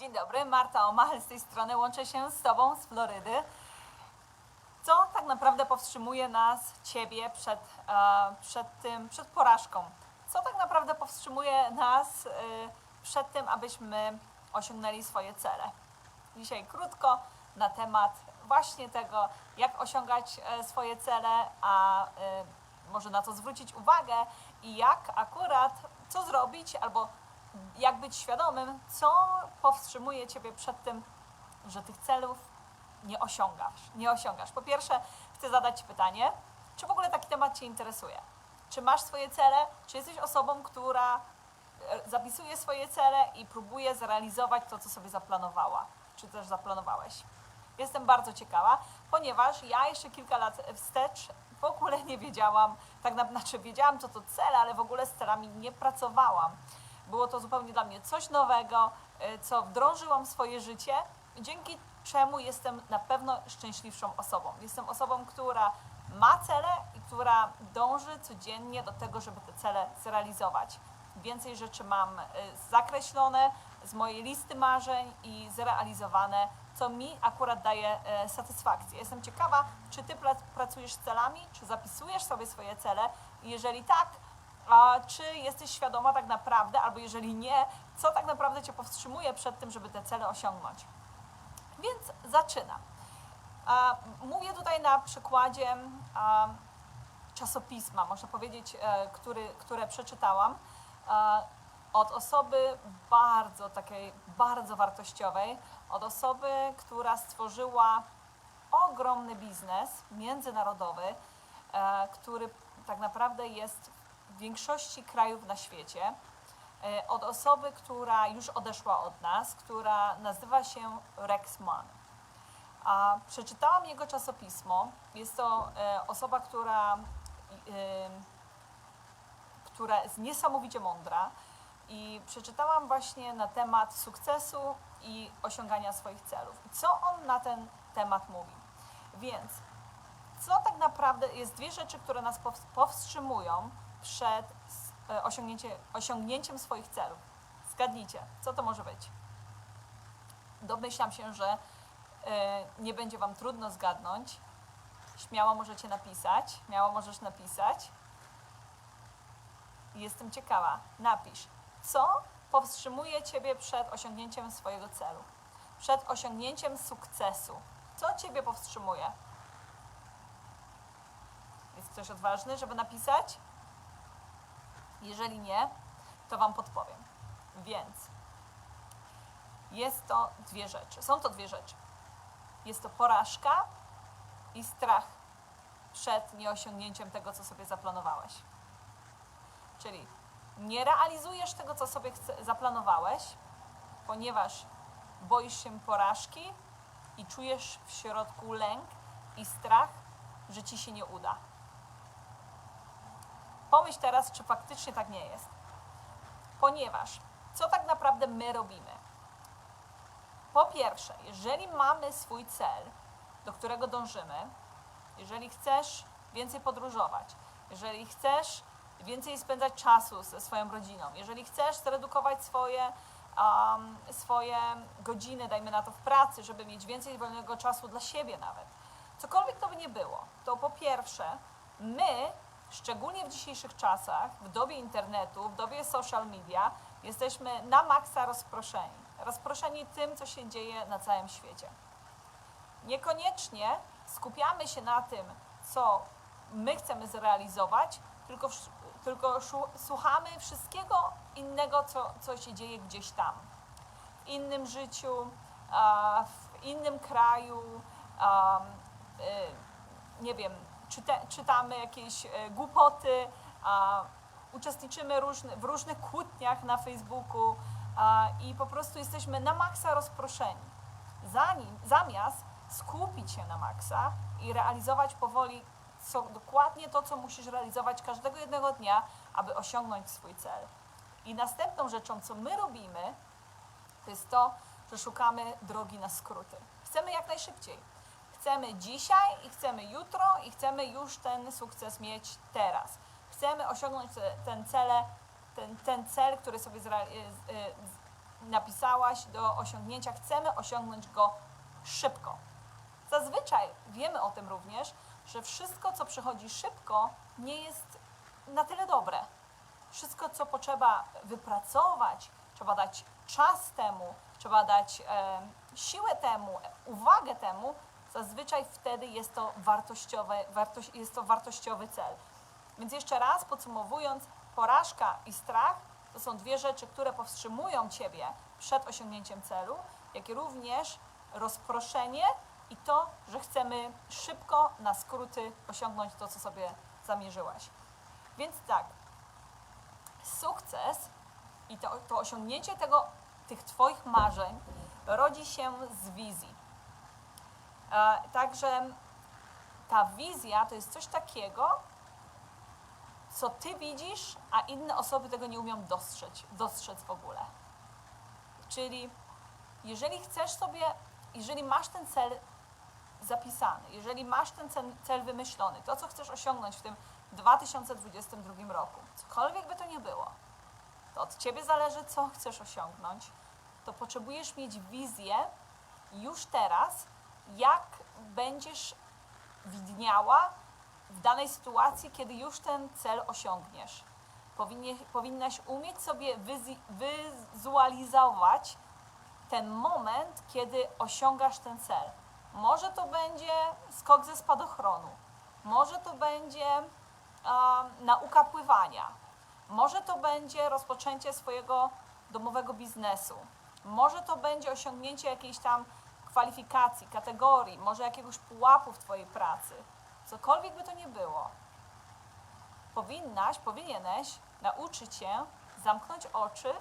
Dzień dobry, Marta Omachel z tej strony. Łączę się z Tobą z Florydy. Co tak naprawdę powstrzymuje nas, Ciebie, przed, e, przed tym, przed porażką? Co tak naprawdę powstrzymuje nas e, przed tym, abyśmy osiągnęli swoje cele? Dzisiaj krótko na temat właśnie tego, jak osiągać e, swoje cele, a może na co zwrócić uwagę i jak akurat, co zrobić albo jak być świadomym, co powstrzymuje Ciebie przed tym, że tych celów nie osiągasz. Nie osiągasz. Po pierwsze, chcę zadać pytanie, czy w ogóle taki temat Cię interesuje? Czy masz swoje cele? Czy jesteś osobą, która e, zapisuje swoje cele i próbuje zrealizować to, co sobie zaplanowała? Czy też zaplanowałeś? Jestem bardzo ciekawa, ponieważ ja jeszcze kilka lat wstecz w ogóle nie wiedziałam, tak na, znaczy wiedziałam, co to cele, ale w ogóle z celami nie pracowałam. Było to zupełnie dla mnie coś nowego, y, co wdrążyłam w swoje życie, dzięki czemu jestem na pewno szczęśliwszą osobą. Jestem osobą, która ma cele i która dąży codziennie do tego, żeby te cele zrealizować. Więcej rzeczy mam y, zakreślone z mojej listy marzeń i zrealizowane, co mi akurat daje e, satysfakcję. Jestem ciekawa, czy ty pracujesz celami, czy zapisujesz sobie swoje cele jeżeli tak, a czy jesteś świadoma tak naprawdę, albo jeżeli nie, co tak naprawdę Cię powstrzymuje przed tym, żeby te cele osiągnąć. Więc zaczynam. Mówię tutaj na przykładzie czasopisma, można powiedzieć, e, który, które przeczytałam od osoby bardzo takiej, bardzo wartościowej, od osoby, która stworzyła ogromny biznes międzynarodowy, e, który tak naprawdę jest większości krajów na świecie, e, od osoby, która już odeszła od nas, która nazywa się Rex Mann. A przeczytałam jego czasopismo. Jest to e, osoba, która, e, która jest niesamowicie mądra i przeczytałam właśnie na temat sukcesu i osiągania swoich celów. I co on na ten temat mówi? Więc co tak naprawdę jest dwie rzeczy, które nas pows- powstrzymują przed e, osiągnięcie, osiągnięciem swoich celów. Zgadnijcie, co to może być? Domyślam się, że e, nie będzie Wam trudno zgadnąć. Śmiało możecie napisać. Śmiało możesz napisać. Jestem ciekawa. Napisz, co powstrzymuje Ciebie przed osiągnięciem swojego celu? Przed osiągnięciem sukcesu. Co Ciebie powstrzymuje? Jest ktoś odważny, żeby napisać? Jeżeli nie, to Wam podpowiem. Więc jest to dwie rzeczy. Są to dwie rzeczy. Jest to porażka i strach przed nieosiągnięciem tego, co sobie zaplanowałeś. Czyli nie realizujesz tego, co sobie zaplanowałeś, ponieważ boisz się porażki i czujesz w środku lęk i strach, że ci się nie uda. Pomyśl teraz, czy faktycznie tak nie jest. Ponieważ co tak naprawdę my robimy? Po pierwsze, jeżeli mamy swój cel, do którego dążymy, jeżeli chcesz więcej podróżować, jeżeli chcesz więcej spędzać czasu ze swoją rodziną, jeżeli chcesz zredukować swoje, um, swoje godziny, dajmy na to w pracy, żeby mieć więcej wolnego czasu dla siebie nawet, cokolwiek to by nie było, to po pierwsze, my, szczególnie w dzisiejszych czasach, w dobie internetu, w dobie social media, jesteśmy na maksa rozproszeni. Rozproszeni tym, co się dzieje na całym świecie. Niekoniecznie skupiamy się na tym, co my chcemy zrealizować, tylko, tylko słuchamy wszystkiego innego, co, co się dzieje gdzieś tam. W innym życiu, w innym kraju, y, nie wiem, czyta, czytamy jakieś e, głupoty, a, uczestniczymy różny, w różnych kłótniach na Facebooku a, i po prostu jesteśmy na maksa rozproszeni. Zanim, zamiast skupić się na maksa i realizować powoli co, dokładnie to, co musisz realizować każdego jednego dnia, aby osiągnąć swój cel. I następną rzeczą, co my robimy, to jest to, że szukamy drogi na skróty. Chcemy jak najszybciej. Chcemy dzisiaj i chcemy jutro i chcemy już ten sukces mieć teraz. Chcemy osiągnąć te, ten, cele, ten, ten cel, który sobie y, y, napisałaś do osiągnięcia, chcemy osiągnąć go szybko. Zazwyczaj wiemy o tym również, że wszystko, co przychodzi szybko, nie jest na tyle dobre. Wszystko, co potrzeba wypracować, trzeba dać czas temu, trzeba dać e, siłę temu, uwagę temu, zazwyczaj wtedy jest to, wartościowe, jest to wartościowy cel. Więc jeszcze raz podsumowując, porażka i strach to są dwie rzeczy, które powstrzymują Ciebie przed osiągnięciem celu, jak również rozproszenie i to, że chcemy szybko, na skróty osiągnąć to, co sobie zamierzyłaś. Więc tak, sukces i to, to osiągnięcie tego, tych Twoich marzeń rodzi się z wizji. E, także ta wizja to jest coś takiego, co Ty widzisz, a inne osoby tego nie umieją dostrzec, dostrzec w ogóle. Czyli jeżeli chcesz sobie, jeżeli masz ten cel zapisany, jeżeli masz ten cel, cel wymyślony, to co chcesz osiągnąć w tym 2022 roku, cokolwiek by to nie było, to od Ciebie zależy, co chcesz osiągnąć, to potrzebujesz mieć wizję już teraz, jak będziesz widniała w danej sytuacji, kiedy już ten cel osiągniesz. Powinnaś umieć sobie wizualizować ten moment, kiedy osiągasz ten cel. Może to będzie skok ze spadochronu, może to będzie e, nauka pływania, może to będzie rozpoczęcie swojego domowego biznesu, może to będzie osiągnięcie jakiejś tam kwalifikacji, kategorii, może jakiegoś pułapu w Twojej pracy. Cokolwiek by to nie było. Powinnaś, powinieneś nauczyć się zamknąć oczy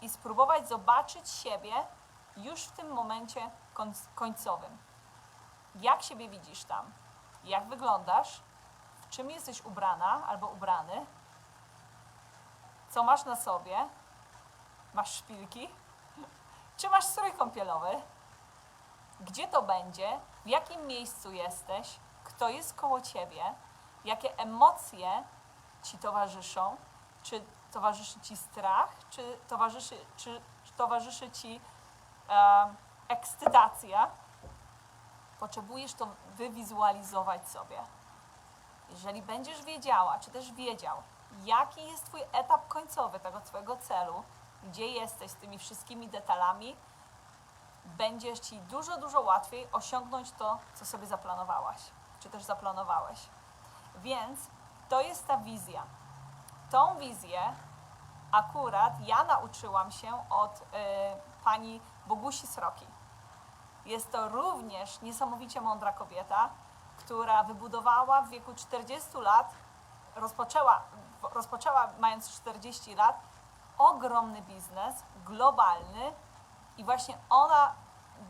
i spróbować zobaczyć siebie już w tym momencie koń- końcowym. Jak siebie widzisz tam? Jak wyglądasz? W czym jesteś ubrana albo ubrany? Co masz na sobie? Masz szpilki? Czy masz strój kąpielowy? Gdzie to będzie? W jakim miejscu jesteś? Kto jest koło ciebie? Jakie emocje ci towarzyszą? Czy towarzyszy ci strach? Czy towarzyszy, czy, towarzyszy ci e, ekscytacja? Potrzebujesz to wywizualizować sobie. Jeżeli będziesz wiedziała, czy też wiedział, jaki jest Twój etap końcowy tego Twojego celu, gdzie jesteś z tymi wszystkimi detalami, będzie Ci dużo, dużo łatwiej osiągnąć to, co sobie zaplanowałaś, czy też zaplanowałeś. Więc to jest ta wizja. Tą wizję akurat ja nauczyłam się od y, pani Bogusi Sroki. Jest to również niesamowicie mądra kobieta, która wybudowała w wieku 40 lat, rozpoczęła, rozpoczęła mając 40 lat, ogromny biznes, globalny i właśnie ona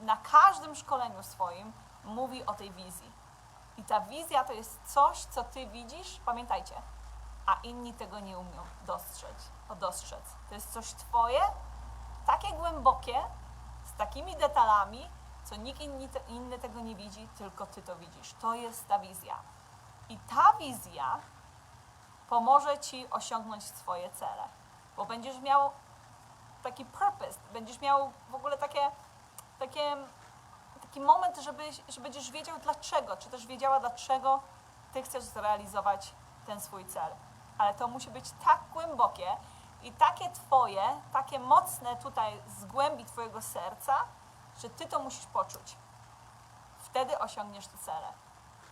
na każdym szkoleniu swoim mówi o tej wizji. I ta wizja to jest coś, co ty widzisz, pamiętajcie, a inni tego nie umią dostrzec. dostrzec. To jest coś twoje, takie głębokie, z takimi detalami, co nikt inny, inny tego nie widzi, tylko ty to widzisz. To jest ta wizja. I ta wizja pomoże ci osiągnąć swoje cele, bo będziesz miał taki purpose, będziesz miał w ogóle takie, takie, taki moment, żeby, że będziesz wiedział dlaczego, czy też wiedziała dlaczego ty chcesz zrealizować ten swój cel. Ale to musi być tak głębokie i takie twoje, takie mocne tutaj z głębi twojego serca, że ty to musisz poczuć. Wtedy osiągniesz te cele.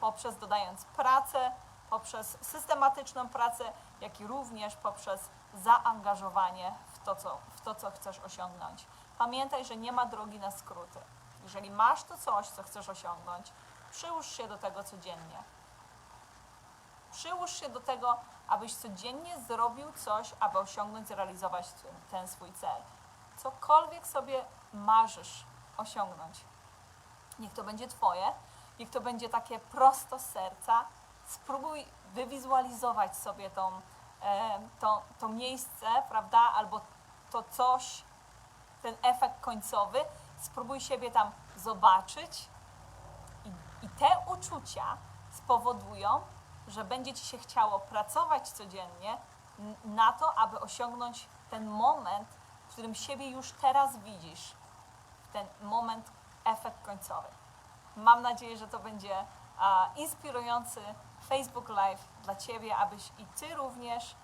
Poprzez dodając pracę, poprzez systematyczną pracę, jak i również poprzez zaangażowanie w to, co, w to, co chcesz osiągnąć. Pamiętaj, że nie ma drogi na skróty. Jeżeli masz to coś, co chcesz osiągnąć, przyłóż się do tego codziennie. Przyłóż się do tego, abyś codziennie zrobił coś, aby osiągnąć, zrealizować ten, ten swój cel. Cokolwiek sobie marzysz osiągnąć. Niech to będzie Twoje, niech to będzie takie prosto z serca. Spróbuj wywizualizować sobie tą, to, to miejsce, prawda, albo to coś, ten efekt końcowy. Spróbuj siebie tam zobaczyć i, i te uczucia spowodują, że będzie Ci się chciało pracować codziennie na to, aby osiągnąć ten moment, którym siebie już teraz widzisz, w ten moment, efekt końcowy. Mam nadzieję, że to będzie a, inspirujący Facebook Live dla Ciebie, abyś i Ty również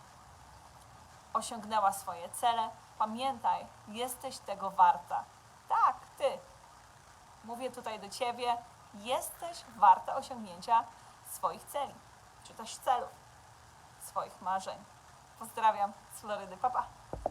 osiągnęła swoje cele. Pamiętaj, jesteś tego warta. Tak, Ty. Mówię tutaj do Ciebie, jesteś warta osiągnięcia swoich celi, czy też celów, swoich marzeń. Pozdrawiam z Florydy. Papa. Pa.